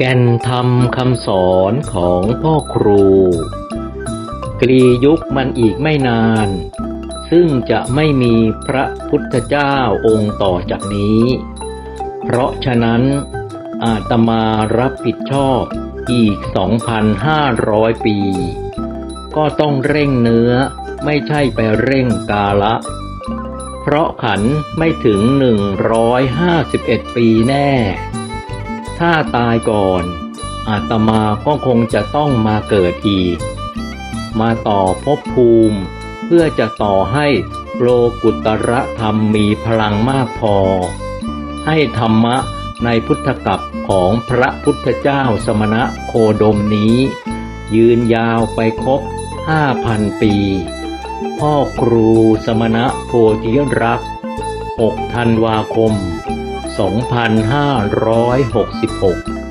แก่นธรรมคำสอนของพ่อครูกลียุคมันอีกไม่นาน ซึ่งจะไม่มีพระพุทธเจ้าองค์ต่อจากนี้ เพราะฉะนั้นอาตมารับผิดชอบอีก 2,500 ปี ก็ต้องเร่งเนื้อไม่ใช่ไปเร่งกาละ เพราะขันไม่ถึง 151 ปีแน่ ถ้าตายก่อน อาตมาก็คงจะต้องมาเกิดอีก มาต่อภพภูมิ เพื่อจะต่อให้โลกุตระธรรมมีพลังมากพอ ให้ธรรมะในพุทธกับของพระพุทธเจ้าสมณะโคดมนี้ ยืนยาวไปครบห้าพันปี พ่อครูสมณะโพธิรักษ์6ธันวาคม 2566